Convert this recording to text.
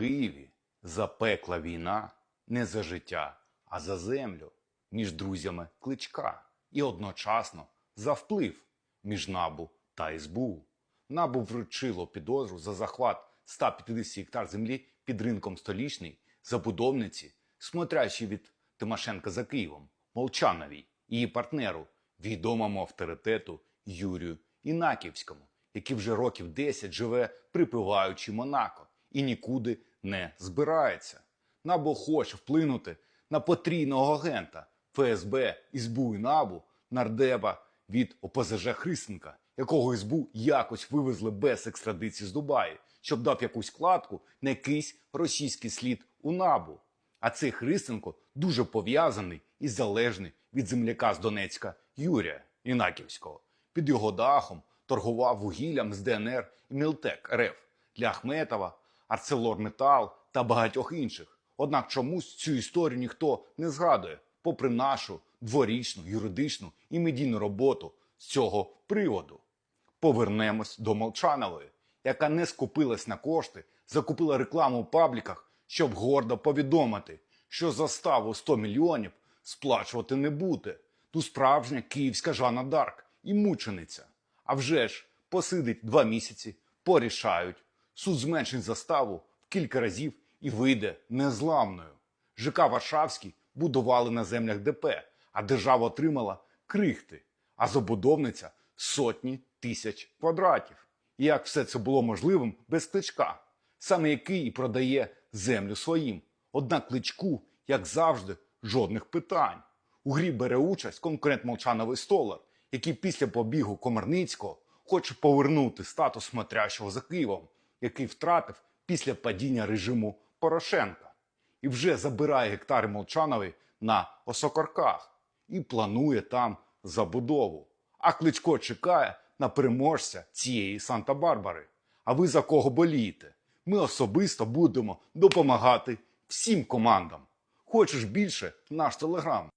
Києві запекла війна не за життя, а за землю між друзями кличка і одночасно за вплив між НАБУ та СБУ. НАБУ вручило підозру за захват 150 гектар землі під ринком столічний забудовниці, смотрячи від Тимошенка за Києвом, Молчановій, її партнеру, відомому авторитету Юрію Інаківському, який вже років 10 живе припиваючи Монако і нікуди не збирається. НАБУ хоче вплинути на потрійного агента ФСБ, СБУ і НАБУ, нардеба від ОПЗЖ Христенка, якого СБУ якось вивезли без екстрадиції з Дубаї, щоб дав якусь кладку на якийсь російський слід у НАБУ. А цей Христенко дуже пов'язаний і залежний від земляка з Донецька Юрія Інаківського. Під його дахом торгував вугіллям з ДНР і Мілтек РФ для Ахметова, ArcelorMittal та багатьох інших. Однак чомусь цю історію ніхто не згадує, попри нашу дворічну юридичну і медійну роботу з цього приводу. Повернемось до Молчанової, яка не скупилась на кошти, закупила рекламу в пабліках, щоб гордо повідомити, що заставу 100 мільйонів сплачувати не буде. Ту справжня київська Жанна Дарк і мучениця. А вже ж посидить два місяці, порішають. Суд зменшить заставу в кілька разів і вийде незламною. ЖК Варшавський будували на землях ДП, а держава отримала крихти, а забудовниця сотні тисяч квадратів. І як все це було можливим без кличка, саме який і продає землю своїм. Однак кличку, як завжди, жодних питань. У грі бере участь конкурент Молчановий Столар, який після побігу Комарницького хоче повернути статус смотрящого за Києвом, який втратив після падіння режиму Порошенка, і вже забирає гектари Молчанової на Осокорках і планує там забудову. А Кличко чекає на переможця цієї Санта-Барбари. А ви за кого болієте? Ми особисто будемо допомагати всім командам. Хочеш більше наш телеграм.